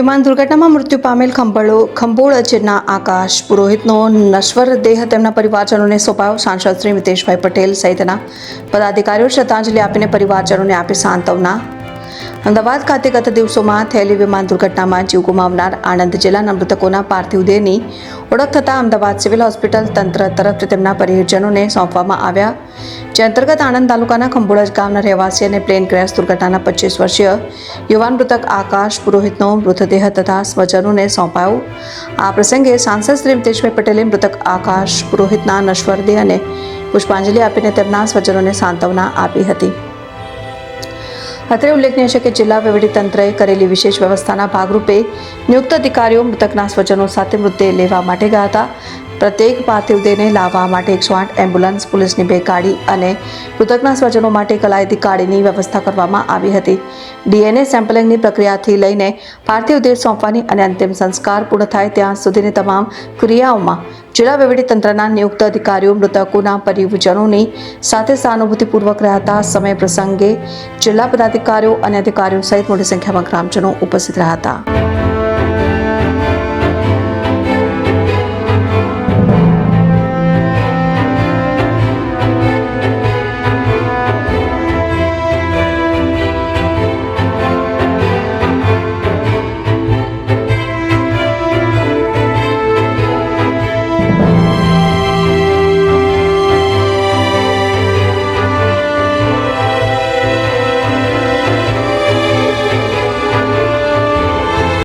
વિમાન દુર્ઘટનામાં મૃત્યુ પામેલ ખંભળો, ખંભોળ ખંભોળજના આકાશ. પુરોહિતનો નશ્વર દેહ તેમના પરિવારજનોને સોંપાયો. સાંસદ શ્રી મિતેશભાઈ પટેલ સહિતના પદાધિકારીઓ શ્રદ્ધાંજલિ આપીને પરિવારજનોને આપી સાંત્વના અમદાવાદ ખાતે ગત દિવસોમાં થયેલી વિમાન દુર્ઘટનામાં જીવ ગુમાવનાર આણંદ જિલ્લાના મૃતકોના પાર્થિવ દેહની ઓળખ થતાં અમદાવાદ સિવિલ હોસ્પિટલ તંત્ર તરફથી તેમના પરિજનોને સોંપવામાં આવ્યા. જે અંતર્ગત આણંદ તાલુકાના ખંભોળજ ગામના રહેવાસી અને પ્લેન ક્રેશ દુર્ઘટનાના પચીસ વર્ષીય યુવાન મૃતક આકાશ પુરોહિતનો મૃતદેહ તથા સ્વજનોને સોંપાયો. આ પ્રસંગે સાંસદ શ્રી મિતેશભાઈ પટેલે મૃતક આકાશ પુરોહિતના નશ્વર દેહ અને પુષ્પાંજલિ આપીને તેમના સ્વજનોને સાંત્વના આપી હતી. અત્રે ઉલ્લેખનીય છે કે જિલ્લા વહીવટીતંત્રએ કરેલી વિશેષ વ્યવસ્થાના ભાગરૂપે નિયુક્ત અધિકારીઓ મૃતકના સ્વજનો સાથે મૃતદેહ લેવા માટે ગયા હતા. પ્રત્યેક પાર્થિવ દેહને લાવવા માટે એકસો આઠ એમ્બ્યુલન્સ, પોલીસની બે ગાડી અને મૃતકના સ્વજનો માટે કલાયતી ગાડીની વ્યવસ્થા કરવામાં આવી હતી. ડીએનએ સેમ્પલિંગની પ્રક્રિયાથી લઈને પાર્થિવ દેહ સોંપવાની અને અંતિમ સંસ્કાર પૂર્ણ થાય ત્યાં સુધીની તમામ ક્રિયાઓમાં જિલ્લા વહીવટીતંત્રના નિયુક્ત અધિકારીઓ મૃતકોના પરિવજનોની સાથે સહાનુભૂતિપૂર્વક રહેતા સમય પ્રસંગે જિલ્લા પદાધિકારીઓ અને અધિકારીઓ સહિત મોટી સંખ્યામાં ગ્રામજનો ઉપસ્થિત રહ્યા હતા.